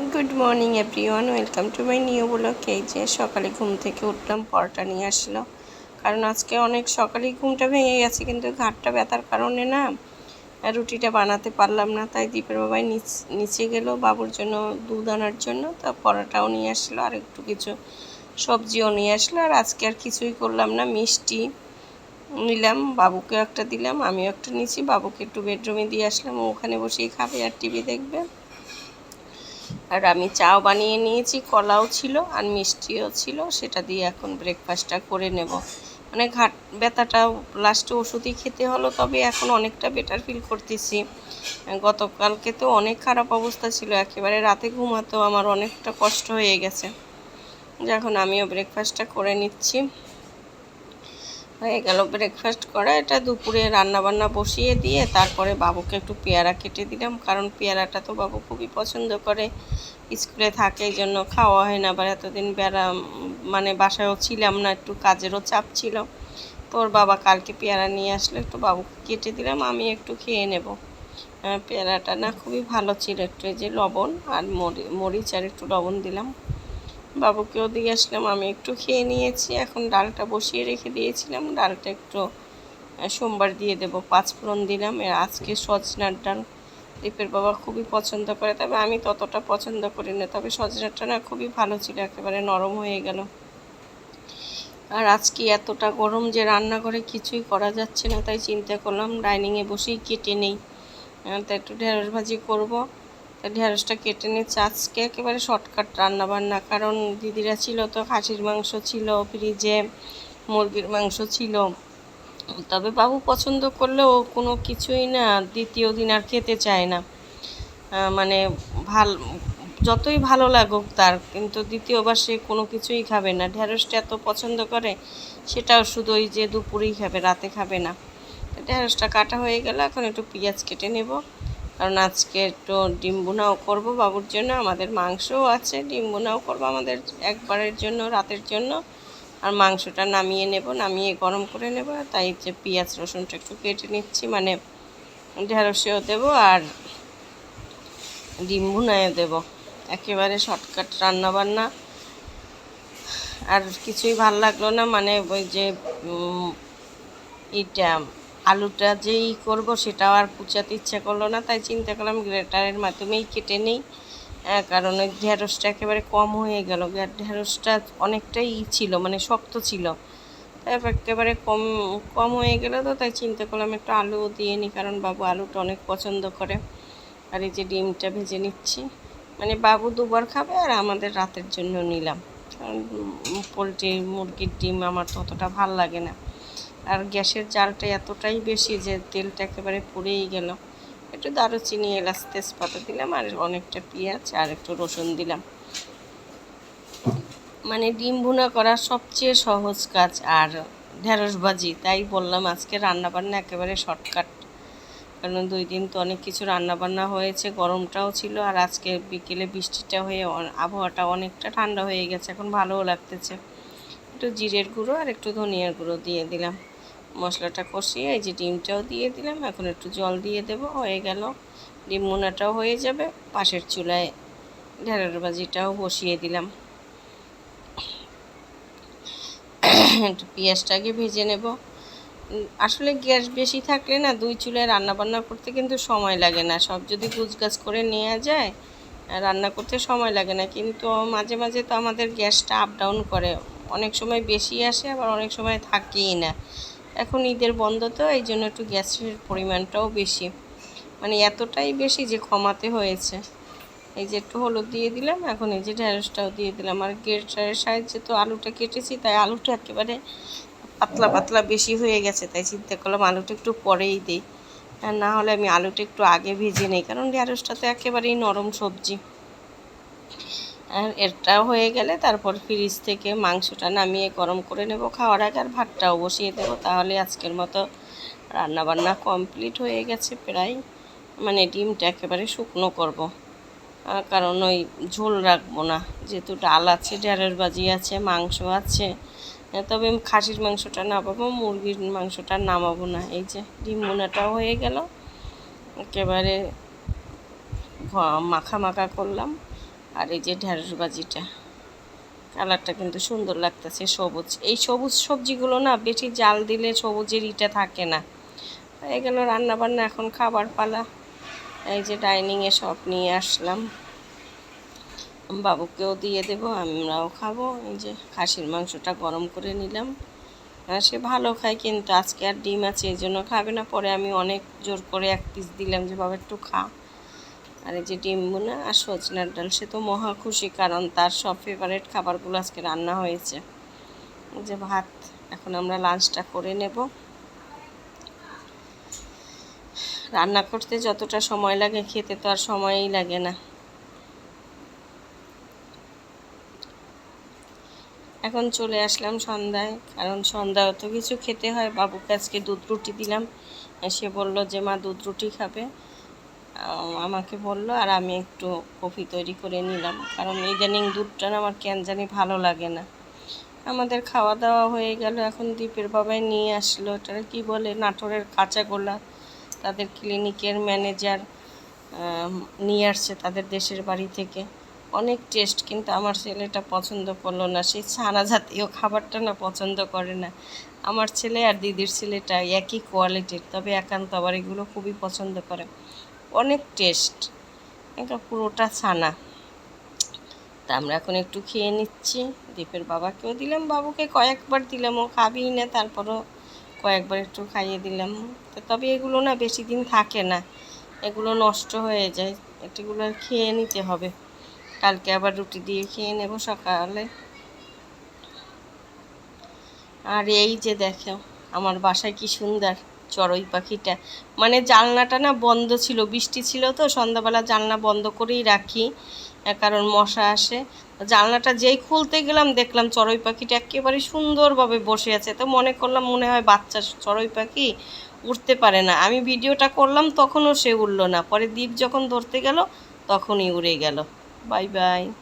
Good morning everyone welcome to my new blog এই যে সকালে ঘুম থেকে উঠলাম, পরোটা নিয়ে আসলো। কারণ আজকে অনেক সকালেই ঘুমটা ভেঙে গেছে, কিন্তু ঘাটটা ব্যথার কারণে না রুটিটা বানাতে পারলাম না। তাই দীপের বাবাই নিচ- গেল, বাবুর জন্য দুধ আনার জন্য। তা পরোটাও নিয়ে আসলো, আর একটু কিছু সবজিও নিয়ে আসলো। আর আজকে আর কিছুই করলাম না, মিষ্টি নিলাম বাবুকে একটা দিলাম, আমিও একটা নিয়েছি বাবুকে একটু বেডরুমে দিয়ে আসলাম ওখানে বসেই খাবে আর টিভি দেখবে। আর আমি চাও বানিয়ে নিয়েছি, কলাও ছিল আর মিষ্টিও ছিল, সেটা দিয়ে এখন ব্রেকফাস্টটা করে নেব। মানে ঘাট ব্যথাটা লাস্টে ওষুধই খেতে হলো, তবে এখন অনেকটা বেটার ফিল করতেছি। গতকালকে তো অনেক খারাপ অবস্থা ছিল, একেবারে রাতে ঘুমাতেও আমার অনেকটা কষ্ট হয়ে গেছে। যখন আমিও ব্রেকফাস্টটা করে নিচ্ছি। হয়ে গেল ব্রেকফাস্ট করা। এটা দুপুরে রান্না বান্না বসিয়ে দিয়ে তারপরে বাবুকে একটু পেয়ারা কেটে দিলাম। কারণ পেয়ারাটা তো বাবু খুবই পছন্দ করে। স্কুলে থাকে, এই জন্য খাওয়া হয় না। আবার এতদিন বেড়া মানে বাসায়ও ছিলাম না, একটু কাজেরও চাপ ছিল। তোর বাবা কালকে পেয়ারা নিয়ে আসলে, একটু বাবুকে কেটে দিলাম, আমি একটু খেয়ে নেব। পেয়ারাটা না খুবই ভালো ছিল, একটু এই যে লবণ আর মরি, মরিচ আর একটু লবণ দিলাম। বাবুকেও দিয়ে আসলাম আমি একটু খেয়ে নিয়েছি। এখন ডালটা বসিয়ে রেখে দিয়েছিলাম ডালটা একটু সোমবার দিয়ে দেবো পাঁচফোড়ন দিলাম। আজকে সজনার ডাল দীপের বাবা খুবই পছন্দ করে তবে আমি ততটা পছন্দ করি না। তবে সজনাটা না খুবই ভালো ছিল একেবারে নরম হয়ে গেল। আর আজকে এতটা গরম যে রান্না করে কিছুই করা যাচ্ছে না তাই চিন্তা করলাম ডাইনিংয়ে বসেই কেটে নেই। আহ, তা একটু ঢেঁড়স ভাজি করব। ঢেঁড়সটা কেটে নিচ্ছে আজকে একেবারে শর্টকাট রান্না বান্না কারণ দিদিরা ছিল তো, খাসির মাংস ছিল, ফ্রিজে মুরগির মাংস ছিল। তবে বাবু পছন্দ করলেও কোনো কিছুই না, দ্বিতীয় দিন আর খেতে চায় না। মানে ভালো, যতই ভালো লাগুক তার, কিন্তু দ্বিতীয়বার সে কোনো কিছুই খাবে না। ঢেঁড়সটা এত পছন্দ করে, সেটাও শুধু ওই যে দুপুরেই খাবে, রাতে খাবে না। ঢেঁড়সটা কাটা হয়ে গেল, এখন একটু পেঁয়াজ কেটে নেব। কারণ আজকে একটু ডিম বোনাও করব বাবুর জন্য, আমাদের মাংসও আছে, ডিম বোনাও করব আমাদের একবারের জন্য, রাতের জন্য। আর মাংসটা নামিয়ে নেব, নামিয়ে গরম করে নেব তাই যে পেঁয়াজ রসুনটা একটু কেটে নিচ্ছি মানে ঢেঁড়সেও দেবো আর ডিম ভুনায়ও দেবো। একেবারে শর্টকাট রান্না বান্না আর কিছুই ভালো লাগল না মানে ওই যে এটা আলুটা যেই করব সেটাও আর কুচাতে ইচ্ছা করল না তাই চিন্তা করলাম গ্রেটারের মাধ্যমেই কেটে নেই। আহ, কারণ ওই ঢেঁড়সটা একেবারে কম হয়ে গেল। ঢেঁড়সটা অনেকটাই ছিল মানে শক্ত ছিল। তাই একেবারে কম কম হয়ে গেল তো তাই চিন্তা করলাম একটু আলুও দিয়ে নিই কারণ বাবু আলুটা অনেক পছন্দ করে। আর এই যে ডিমটা ভেজে নিচ্ছি। মানে বাবু দুবার খাবে আর আমাদের রাতের জন্য নিলাম। কারণ পোলট্রি মুরগির ডিম আমার ততটা ভালো লাগে না। আর গ্যাসের জালটা এতটাই বেশি যে তেলটা একেবারে পুড়েই গেল। একটু দারুচিনি, এলাচ, তেজপাতা দিলাম আর অনেকটা পেঁয়াজ আর একটু রসুন দিলাম। মানে ডিম ভুনা করা সবচেয়ে সহজ কাজ আর ঢেঁড়স ভাজি, তাই বললাম আজকে রান্নাবান্না একেবারে শর্টকাট। কারণ দুই দিন তো অনেক কিছু রান্নাবান্না হয়েছে, গরমটাও ছিল আর আজকে বিকেলে বৃষ্টিটা হয়ে আবহাওয়াটা অনেকটা ঠান্ডা হয়ে গেছে, এখন ভালোও লাগতেছে। একটু জিরের গুঁড়ো আর একটু ধনিয়ার গুঁড়ো দিয়ে দিলাম। মশলাটা কষিয়ে এই যে ডিমটাও দিয়ে দিলাম। এখন একটু জল দিয়ে দেবো, হয়ে গেল। ডিম মোনাটাও হয়ে যাবে। পাশের চুলায় ঢেঁড়স ভাজিটাও বসিয়ে দিলাম। একটু পেঁয়াজটাকে ভেজে নেব। আসলে গ্যাস বেশি থাকলে না দুই চুলায় রান্না বান্না করতে কিন্তু সময় লাগে না। সব যদি গুছগাছ করে নেওয়া যায়, রান্না করতে সময় লাগে না। কিন্তু মাঝে মাঝে তো আমাদের গ্যাসটা আপ ডাউন করে। অনেক সময় বেশি আসে, আবার অনেক সময় থাকেই না। এখন ঈদের বন্ধ তো, এই জন্য একটু গ্যাসের পরিমাণটাও বেশি। মানে এতটাই বেশি যে কমাতে হয়েছে। এই যে একটু হলুদ দিয়ে দিলাম, এখন এই যে ঢেঁড়সটাও দিয়ে দিলাম। আর গ্রেটারের সাহায্যে তো আলুটা কেটেছি, তাই আলুটা একেবারে পাতলা পাতলা বেশি হয়ে গেছে, তাই চিন্তা করলাম আলুটা একটু পরেই দিই। আর না হলে আমি আলুটা একটু আগে ভেজে নিই, কারণ ঢেঁড়সটা তো একেবারেই নরম সবজি। আর এটা হয়ে গেলে তারপর ফ্রিজ থেকে মাংসটা নামিয়ে গরম করে নেব। খাওয়ার আগে আর ভাতটাও বসিয়ে দেবো। তাহলে আজকের মতো রান্না বান্না কমপ্লিট হয়ে গেছে প্রায়। মানে ডিমটা একেবারে শুকনো করব। কারণ ওই ঝোল রাখব না। যেহেতু ডাল আছে, ঢেঁড়স বাজি আছে, মাংস আছে তবে খাসির মাংসটা নামাবো, মুরগির মাংসটা নামাবো না। এই যে ডিম মোনাটাও হয়ে গেল। একেবারে মাখা মাখা করলাম। আর এই যে ঢেঁড়স বাজিটা কালারটা কিন্তু সুন্দর লাগতেছে সবুজ। এই সবুজ সবজিগুলো না বেশি জাল দিলে সবুজের ইটা থাকে না। এগুলো রান্না বান্না এখন খাবার পালা। এই যে ডাইনিংয়ে সব নিয়ে আসলাম। বাবুকেও দিয়ে দেবো, আমরাও খাব। এই যে খাসির মাংসটা গরম করে নিলাম। আর সে ভালো খায় কিন্তু আজকে আর ডিম আছে, এই জন্য খাবে না। পরে আমি অনেক জোর করে এক পিস দিলাম যে, বাবা, একটু খা। আর এই যে ডিম আর সজনার ডাল, সে তো মহা খুশি কারণ তার সব ফেভারেট খাবারগুলো আজকে রান্না হয়েছে। যে ভাত, এখন আমরা লাঞ্চটা করে নেব। রান্না করতে যতটা সময় লাগে, খেতে তো আর সময়ই লাগে না। এখন চলে আসলাম সন্ধ্যায়, কারণ সন্ধ্যায় তো কিছু খেতে হয়। বাবুকে আজকে দুধ রুটি দিলাম। সে বলল যে, মা, দুধ রুটি খাবে। আমাকে বলল আর আমি একটু কফি তৈরি করে নিলাম। কারণ ইদানিং দুধটা আমার কেন জানি ভালো লাগে না। আমাদের খাওয়া দাওয়া হয়ে গেল, এখন দ্বীপের বাবাই নিয়ে আসলো। এটা কি বলে, নাটোরের কাঁচা গোলা তাদের ক্লিনিকের ম্যানেজার নিয়ে আসছে তাদের দেশের বাড়ি থেকে। অনেক টেস্ট, কিন্তু আমার ছেলেটা পছন্দ করল না। সেই ছানা জাতীয় খাবারটা না পছন্দ করে না। আমার ছেলে আর দিদির ছেলেটা একই কোয়ালিটির, তবে একান্ত আবার এগুলো খুবই পছন্দ করে। অনেক টেস্ট। এটা পুরোটা ছানা। তা আমরা এখন একটু খেয়ে নিচ্ছি। দীপের বাবাকেও দিলাম, বাবুকে কয়েকবার দিলাম, ও খাবেই না, তারপরও কয়েকবার একটু খাইয়ে দিলাম। তবে এগুলো না বেশি দিন থাকে না, এগুলো নষ্ট হয়ে যায় আর খেয়ে নিতে হবে। কালকে আবার রুটি দিয়ে খেয়ে নেব সকালে। আর এই যে দেখো আমার বাসায় কি সুন্দর। চড়ুই পাখিটা। মানে জানলাটা না বন্ধ ছিল, বৃষ্টি ছিল তো, সন্ধ্যাবেলা জানলা বন্ধ করেই রাখি কারণ মশা আসে। জানলাটা যেই খুলতে গেলাম, দেখলাম চড়ুই পাখিটা একেবারে সুন্দরভাবে বসে আছে। তো মনে করলাম মনে হয় বাচ্চা চড়ুই পাখি উঠতে পারে না। আমি ভিডিওটা করলাম, তখনও সে উঠল না। পরে দ্বীপ যখন ধরতে গেল, তখনই উড়ে গেল। Bye bye.